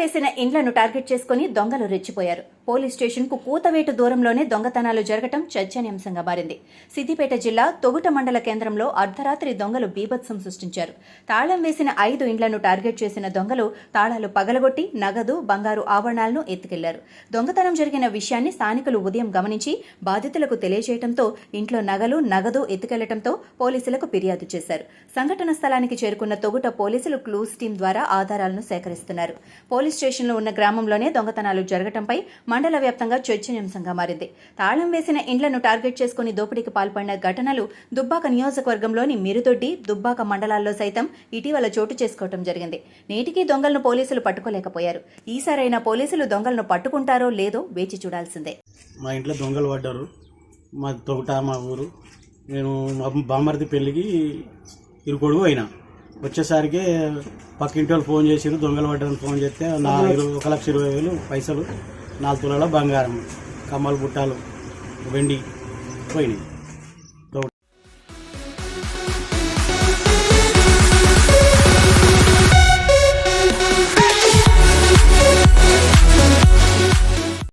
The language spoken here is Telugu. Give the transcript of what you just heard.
వేసిన ఇండ్లను టార్గెట్ చేసుకుని దొంగలు రెచ్చిపోయారు. పోలీస్ స్టేషన్కు కూతవేటు దూరంలోనే దొంగతనాలు జరగటం చర్చనీయాంశంగా మారింది. సిద్దిపేట జిల్లా తొగుట మండల కేంద్రంలో అర్ధరాత్రి దొంగలు బీభత్సం సృష్టించారు. తాళం వేసిన ఐదు ఇండ్లను టార్గెట్ చేసిన దొంగలు తాళాలు పగలగొట్టి నగదు బంగారు ఆభరణాలను ఎత్తుకెళ్ళారు. దొంగతనం జరిగిన విషయాన్ని స్థానికులు ఉదయం గమనించి బాధితులకు తెలియజేయడంతో ఇంట్లో నగలు నగదు ఎత్తుకెళ్ళడంతో పోలీసులకు ఫిర్యాదు చేశారు. సంఘటన స్థలానికి చేరుకున్న తొగుట పోలీసులు క్లూస్ టీం ద్వారా ఆధారాలను సేకరిస్తున్నారు. పోలీస్ పోలీస్ స్టేషన్లో ఉన్న గ్రామంలోనే దొంగతనాలు జరగటంపై మండల వ్యాప్తంగా చర్చనీయాంశంగా మారింది. తాళం వేసిన ఇండ్లను టార్గెట్ చేసుకుని దోపిడీకి పాల్పడిన ఘటనలు దుబ్బాక నియోజకవర్గంలోని మిరుదొడ్డి దుబ్బాక మండలాల్లో సైతం ఇటీవల చోటు చేసుకోవటం జరిగింది. నేటికీ దొంగలను పోలీసులు పట్టుకోలేకపోయారు. ఈసారైనా పోలీసులు దొంగలను పట్టుకుంటారో లేదో వేచి చూడాల్సిందే. మా ఇంట్లో దొంగలు పడ్డారు. మా తొగట మా ఊరు. నేను మా బామ్మర్ది పెళ్ళికి ఇరుకొడుగు అయినా. వచ్చేసరికి పక్కింటి వాళ్ళు ఫోన్ చేసిరు దొంగలు పడ్డానికి ఫోన్ చేస్తే నా ఒక లక్ష ఇరవై వేలు పైసలు నాలుగు తులాల బంగారం కమ్మలు బుట్టాలు వెండి పోయినాయి.